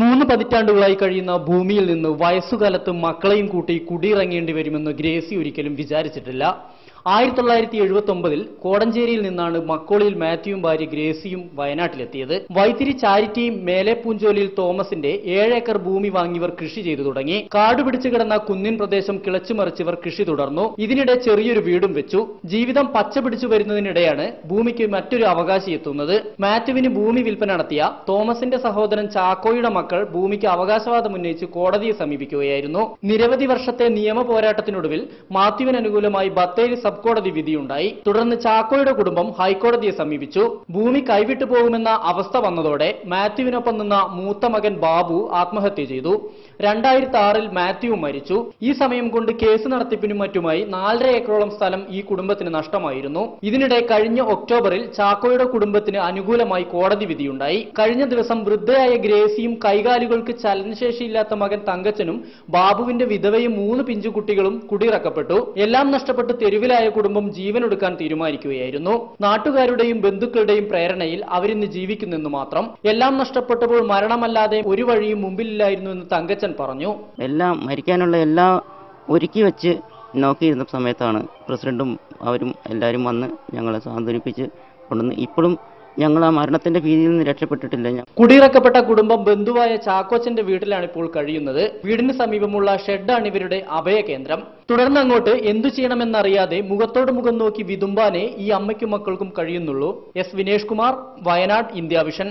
മൂന്ന് പതിറ്റാണ്ടുകളായി കഴിയുന്ന ഭൂമിയിൽ നിന്ന് വയസ്സുകാലത്ത് മക്കളെയും കൂട്ടി കുടിയിറങ്ങേണ്ടി വരുമെന്ന് ഗ്രേസി ഒരിക്കലും വിചാരിച്ചിട്ടില്ല. ആയിരത്തി തൊള്ളായിരത്തി എഴുപത്തി ഒമ്പതിൽ കോടഞ്ചേരിയിൽ നിന്നാണ് മക്കോളിയിൽ മാത്യുവും ഭാര്യ ഗ്രേസിയും വയനാട്ടിലെത്തിയത്. വൈത്തിരി ചാരിറ്റി മേലെപ്പൂഞ്ചോലിയിൽ തോമസിന്റെ ഏഴേക്കർ ഭൂമി വാങ്ങിയവർ കൃഷി ചെയ്തു തുടങ്ങി. കാടുപിടിച്ചു കിടന്ന കുന്നിൻ പ്രദേശം കിളച്ചുമറിച്ചവർ കൃഷി തുടർന്നു. ഇതിനിടെ ചെറിയൊരു വീടും വെച്ചു. ജീവിതം പച്ച പിടിച്ചു വരുന്നതിനിടെയാണ് ഭൂമിക്ക് മറ്റൊരു അവകാശി എത്തുന്നത്. മാത്യുവിന് ഭൂമി വിൽപ്പന നടത്തിയ തോമസിന്റെ സഹോദരൻ ചാക്കോയുടെ മക്കൾ ഭൂമിക്ക് അവകാശവാദം ഉന്നയിച്ച് കോടതിയെ സമീപിക്കുകയായിരുന്നു. നിരവധി വർഷത്തെ നിയമ പോരാട്ടത്തിനൊടുവിൽ മാത്യുവിന് അനുകൂലമായി ബത്തേരി സബ് കോടതി വിധിയുണ്ടായി. തുടർന്ന് ചാക്കോയുടെ കുടുംബം ഹൈക്കോടതിയെ സമീപിച്ചു. ഭൂമി കൈവിട്ടു പോകുമെന്ന അവസ്ഥ വന്നതോടെ മാത്യുവിനൊപ്പം നിന്ന മൂത്ത മകൻ ബാബു ആത്മഹത്യ ചെയ്തു. രണ്ടായിരത്തി ആറിൽ മാത്യു മരിച്ചു. ഈ സമയം കൊണ്ട് കേസ് നടത്തിപ്പിനും മറ്റുമായി നാലര ഏക്കറോളം സ്ഥലം ഈ കുടുംബത്തിന് നഷ്ടമായിരുന്നു. ഇതിനിടെ കഴിഞ്ഞ ഒക്ടോബറിൽ ചാക്കോയുടെ കുടുംബത്തിന് അനുകൂലമായി കോടതി വിധിയുണ്ടായി. കഴിഞ്ഞ ദിവസം വൃദ്ധയായ ഗ്രേസിയും കൈകാലുകൾക്ക് ചലനശേഷിയില്ലാത്ത മകൻ തങ്കച്ചനും ബാബുവിന്റെ വിധവയും മൂന്ന് പിഞ്ചുകുട്ടികളും കുടിയിറക്കപ്പെട്ടു. എല്ലാം നഷ്ടപ്പെട്ട് തെരുവിലായ കുടുംബം ജീവനൊടുക്കാൻ തീരുമാനിക്കുകയായിരുന്നു. നാട്ടുകാരുടെയും ബന്ധുക്കളുടെയും പ്രേരണയിൽ അവരിന്ന് ജീവിക്കുന്നെന്ന് മാത്രം. എല്ലാം നഷ്ടപ്പെട്ടപ്പോൾ മരണമല്ലാതെ ഒരു വഴിയും മുമ്പിലില്ലായിരുന്നു എന്ന് തങ്കച്ചൻ പറഞ്ഞു. എല്ലാം മരിക്കാനുള്ള എല്ലാം ഒരുക്കി വെച്ച് നോക്കിയിരുന്ന സമയത്താണ് പ്രസിഡന്റും അവരും എല്ലാവരും വന്ന് ഞങ്ങളെ സാന്ത്വനിപ്പിച്ച് കൊണ്ടുവന്ന് ഇപ്പോഴും ഞങ്ങൾ ആ മരണത്തിന്റെ ഭീതിയിൽ നിന്ന് രക്ഷപ്പെട്ടിട്ടില്ല. കുടിയിറക്കപ്പെട്ട കുടുംബം ബന്ധുവായ ചാക്കോച്ചന്റെ വീട്ടിലാണ് ഇപ്പോൾ കഴിയുന്നത്. വീടിന് സമീപമുള്ള ഷെഡാണ് ഇവരുടെ അഭയ കേന്ദ്രം തുടർന്ന് അങ്ങോട്ട് എന്തു ചെയ്യണമെന്നറിയാതെ മുഖത്തോട് മുഖം നോക്കി വിതുമ്പാനേ ഈ അമ്മയ്ക്കും മക്കൾക്കും കഴിയുന്നുള്ളൂ. S Vinesh Kumar Wayanad India Vision.